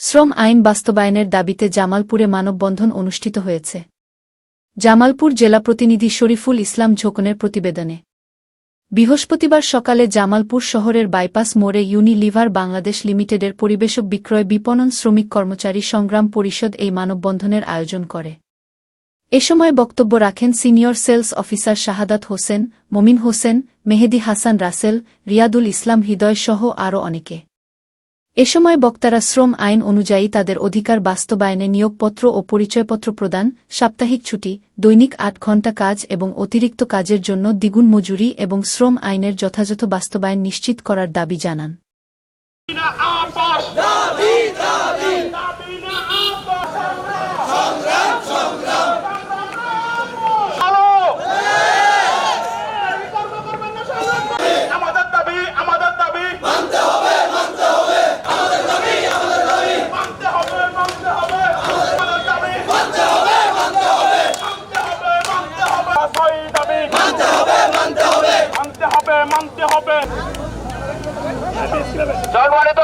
শ্রম আইন বাস্তবায়নের দাবিতে জামালপুরে মানববন্ধন অনুষ্ঠিত হয়েছে। জামালপুর জেলা প্রতিনিধি শরীফুল ইসলাম ঝোকনের প্রতিবেদনে। বৃহস্পতিবার সকালে জামালপুর শহরের বাইপাস মোড়ে ইউনিলিভার বাংলাদেশ লিমিটেডের পরিবেশক বিক্রয় বিপণন শ্রমিক কর্মচারী সংগ্রাম পরিষদ এই মানববন্ধনের আয়োজন করে। এ সময় বক্তব্য রাখেন senior sales officer Shahadat Hossain, Momin Hossain, Mehedi Hasan Rasel, Riadul ইসলাম হৃদয় সহ আরও অনেকে। এ সময় বক্তারা শ্রম আইন অনুযায়ী তাদের অধিকার বাস্তবায়নে নিয়োগপত্র ও পরিচয়পত্র প্রদান সাপ্তাহিক ছুটি দৈনিক আট ঘণ্টা কাজ এবং অতিরিক্ত কাজের জন্য দ্বিগুণ মজুরি এবং শ্রম আইনের যথাযথ বাস্তবায়ন নিশ্চিত করার দাবি জানান না আপস দাবি দাবি দাবি না আপস সংগ্রাম সংগ্রাম হ্যালো আমাদের দাবি আমাদের দাবি মানতে হবে মানতে হবে আমাদের দাবি আমাদের দাবি মানতে হবে মানতে হবে আমাদের দাবি মানতে হবে মানতে হবে মানতে হবে মানতে হবে সেই দাবি মানতে হবে মানতে হবে মানতে হবে মানতে হবে সম্মানিত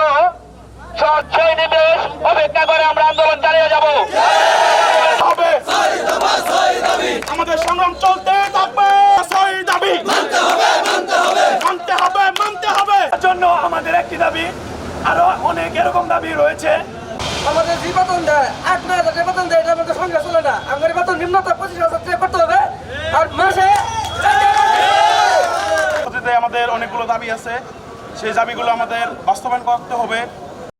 ছয় নির্দেশ অপেক্ষা করে আমরা আন্দোলন চালিয়ে যাব হবে আমাদের সংগ্রাম চলতে থাকবে। সেই দাবি। মানতে হবে মানতে হবে। মানতে হবে মানতে হবে। জন্য আমাদের একটি দাবি আরও অনেক এরকম দাবি রয়েছে। আমাদের যে বেতন দেয় আট নয় হাজার বেতন দেয় এটা আমাদের সঙ্গে চলে না। আমাদের বেতন নিম্নতা পঁচিশ হাজার টাকা করতে হবে। আর মাসে আমাদের অনেকগুলো দাবি আছে। সেই দাবিগুলো আমাদের বাস্তবায়ন করতে হবে।